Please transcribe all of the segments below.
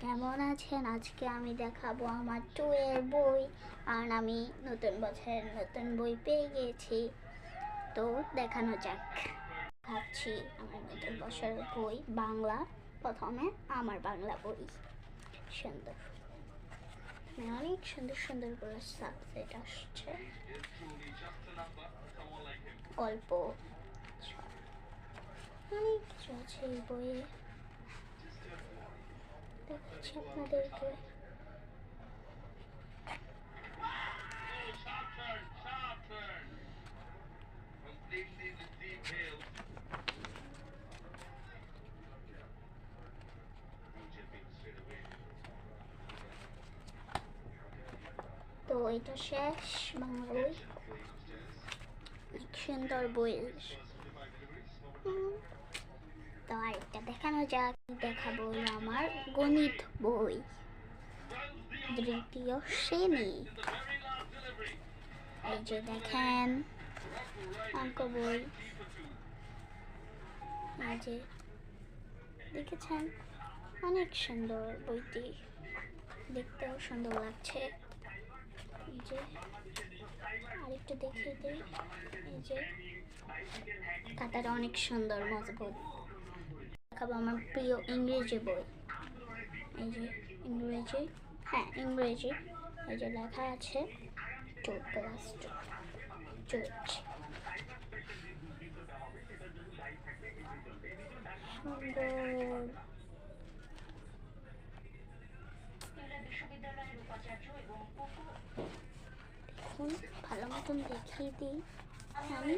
কেমন আছেন? আজকে আমি দেখাবো আমার টু এর বই। আর আমি নতুন বছরের নতুন বই পেয়ে গিয়েছি তো দেখানো যাক। ভাবছি আমার নতুন বছরের বই, বাংলা। প্রথমে আমার বাংলা বই। সুন্দর। মানে অনেক সুন্দর সুন্দর করে সাবজেক্ট আসছে। গল্প। অনেক কিছু আছে এই বইয়ে। Straight away. তো এটা শেষ বাংলা বই সুন্দর বই তো আরেকটা দেখানো যাক, দেখাবো আমার গণিত বই তৃতীয় শ্রেণি এই যে দেখেন অঙ্ক বই এই যে দেখেছেন অনেক সুন্দর বইটি দেখতেও সুন্দর লাগছে এই যে আরেকটু দেখিয়ে দিই এই যে খাতাটা অনেক সুন্দর মজবুত দেখাবো আমার প্রিয় ইংরেজি বই এই যে ইংরেজি হ্যাঁ ইংরেজি। এই যে লেখা আছে টু ক্লাস টু সুন্দর। দেখুন, ভালো মতন দেখিয়ে দিই। আমি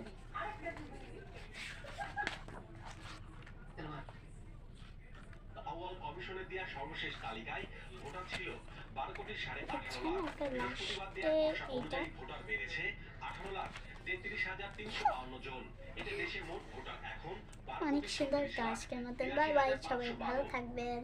দেওয়া সর্বশেষ তালিকায় ভোটার ছিল বারো কোটি সাড়ে আঠারো লাখ। বৃহস্পতিবার দেওয়া ঘোষণা অনুযায়ী ভোটার বেড়েছে আঠারো লাখ তেত্রিশ হাজার তিনশো বাউন্ন জন। এতে মোট ভোটার এখন অনেক সুন্দর তো আজকের মতন। বাই বাই সবাই ভালো থাকবেন।